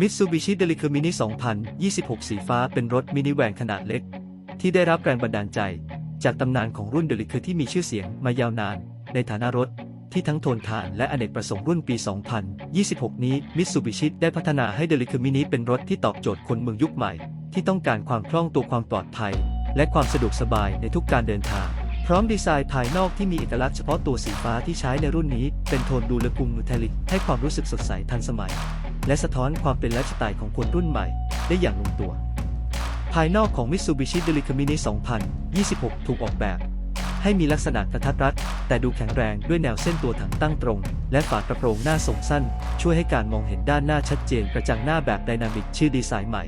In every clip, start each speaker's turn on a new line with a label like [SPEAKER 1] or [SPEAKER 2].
[SPEAKER 1] Mitsubishi Delica Mini 2026 สีฟ้าเป็นรถมินิแวนขนาดเล็ก ที่ได้รับแรงบันดาลใจ จากตำนานของรุ่น Delica ที่มีชื่อเสียงมายาวนาน ในฐานะรถที่ทั้งทนทานและอเนกประสงค์รุ่นปี 2026 นี้ Mitsubishi ได้พัฒนาให้ Delica Mini เป็นรถที่ตอบโจทย์คนเมืองยุคใหม่ ที่ต้องการความคล่องตัวความปลอดภัย และความสะดวกสบายในทุกการเดินทาง พร้อมดีไซน์ภายนอกที่มีเอกลักษณ์เฉพาะตัวสีฟ้าที่ใช้ในรุ่นนี้ เป็นโทนดูละกุมนูเทลิกให้ความรู้สึกสดใสทันสมัย และสะท้อนความเป็นไลฟ์สไตล์ของคนรุ่นใหม่ ได้อย่างลงตัว ภายนอกของ Mitsubishi Delica Mini 2026 ถูกออกแบบ ให้มีลักษณะกระทัดรัด แต่ดูแข็งแรงด้วยแนวเส้นตัวถังตั้งตรง และฝากระโปรงหน้าส่งสั้น ช่วยให้การมองเห็นด้านหน้าชัดเจนกระจังหน้าแบบไดนามิกชื่อดีไซน์ใหม่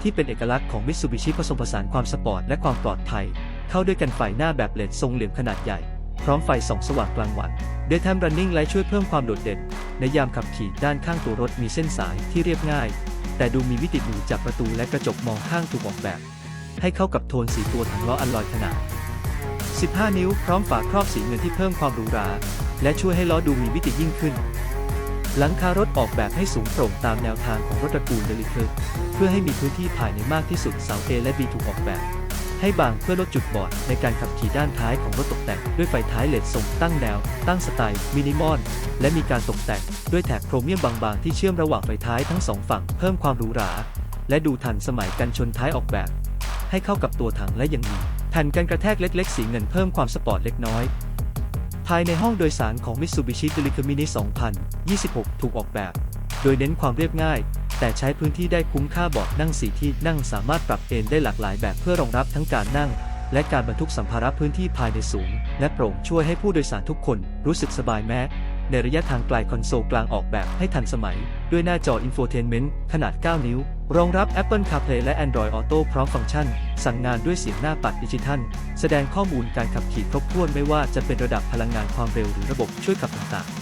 [SPEAKER 1] ที่เป็นเอกลักษณ์ของ Mitsubishi ผสมผสานความสปอร์ตและความปลอดภัย เข้าด้วยกันไฟหน้าแบบเลดทรงเหลี่ยมขนาดใหญ่พร้อมไฟส่องสว่างกลางวัน Daytime Running Light ช่วยเพิ่มความโดดเด่น ในยามขับขี่ด้านข้างตัวรถมีเส้นสายที่เรียบง่าย แต่ดูมีวิติหรูจากประตูและกระจกมองข้างถูกออกแบบ ให้เข้ากับโทนสีตัวถังล้ออัลลอยขนาด 15 นิ้วพร้อมฝาครอบสีเงินที่เพิ่มความหรูหรา และช่วยให้ล้อดูมีวิติยิ่งขึ้น หลังคารถออกแบบให้สูงโปร่งตามแนวทางของรถตระกูลเดลิเคอร์เพื่อให้มีพื้นที่ภายในมากที่สุดเสา A และ B ถูกออกแบบ ให้บางเพื่อลดจุดบอดในการขับขี่ด้านท้ายของรถตกแต่งด้วยไฟท้ายเลดทรงตั้งแนว ตั้งสไตล์มินิมอลและมีการตกแต่งด้วยแถบโครเมียมบางๆ ที่เชื่อมระหว่างไฟท้ายทั้งสองฝั่งเพิ่มความหรูหรา และดูทันสมัยกันชนท้ายออกแบบ ให้เข้ากับตัวถังและยังมีแผ่นกันกระแทกเล็กๆ สีเงินเพิ่มความสปอร์ตเล็กน้อย ภายในห้องโดยสารของ Mitsubishi Delica Mini 2026 ถูกออกแบบ โดยเน้นความเรียบง่าย แต่ใช้พื้นที่ได้คุ้มค่าเบาะนั่งสีที่นั่งสามารถปรับเอนได้หลากหลายแบบเพื่อรองรับทั้งการนั่ง และการบรรทุกสัมภาระพื้นที่ภายในสูง และโปร่งช่วยให้ผู้โดยสารทุกคนรู้สึกสบายแม้ในระยะทางไกลคอนโซลกลางออกแบบให้ทันสมัย ด้วยหน้าจออินโฟเทนเมนต์ขนาด 9 นิ้ว รองรับ Apple CarPlay และ Android Auto พร้อมฟังก์ชัน สั่งงานด้วยเสียงหน้าปัดดิจิทัล แสดงข้อมูลการขับขี่ครบถ้วนไม่ว่าจะเป็นระดับพลังงานความเร็วหรือระบบช่วยขับต่างๆ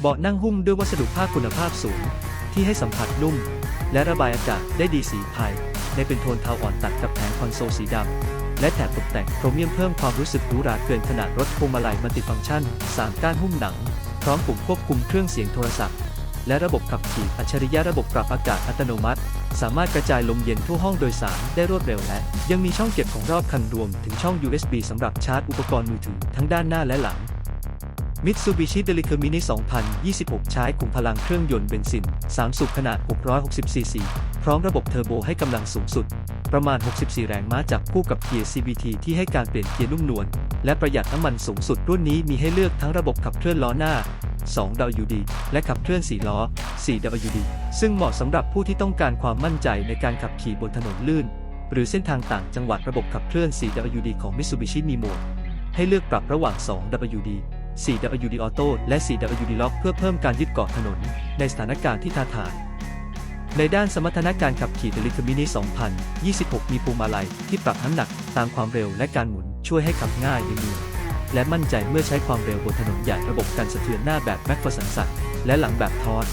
[SPEAKER 1] เบาะนั่งหุ้มด้วยวัสดุผ้าคุณภาพสูง ที่ให้สัมผัสนุ่ม และระบายอากาศได้ดีสีภายในเป็นโทนเทาอ่อนตัดกับแผงคอนโซลสีดำ และแถบตกแต่งโครเมียมเพิ่มความรู้สึกหรูหราเกินขนาดรถพวงมาลัยมัลติฟังก์ชัน 3 ก้านหุ้มหนัง พร้อมปุ่มควบคุมเครื่องเสียงโทรศัพท์ และระบบขับขี่อัจฉริยะระบบปรับอากาศอัตโนมัติ สามารถกระจายลมเย็นทั่วห้องโดยสารได้รวดเร็วและ ยังมีช่องเก็บของรอบคันรวมถึงช่อง USB สำหรับชาร์จอุปกรณ์มือถือทั้งด้านหน้าและหลัง Mitsubishi Delica Mini 2026 ใช้ขุมพลังเครื่องยนต์เบนซิน 3 สูบขนาด 660 ซีซี พร้อมระบบเทอร์โบให้กำลังสูงสุด ประมาณ 64 แรงม้าจับคู่กับเกียร์ CVT ที่ให้การเปลี่ยนเกียร์นุ่มนวล และประหยัดน้ำมันสูงสุดรุ่นนี้มีให้เลือกทั้งระบบขับเคลื่อนล้อหน้า 2WD และขับเคลื่อน 4 ล้อ 4WD ซึ่งเหมาะสำหรับผู้ที่ต้องการความมั่นใจในการขับขี่บนถนนลื่น หรือเส้นทางต่างจังหวัดระบบขับเคลื่อน 4WD ของ Mitsubishi มีโหมดให้เลือกปรับระหว่าง 2WD 4WD Auto และ 4WD Lock เพื่อเพิ่มการยึดเกาะถนน ในสถานการณ์ที่ท้าทาย ในด้านสมรรถนะการขับขี่ Delica Mini 2026 มีปูมอะไรที่ปรับน้ำหนักตามความเร็วและการหมุนช่วยให้ขับง่ายในเมือและมั่นใจเมื่อใช้ความเร็วบนถนนใหญ่ระบบการสะเทือนหน้าแบบแม็กฟอร์สันสันและหลังแบบทอร์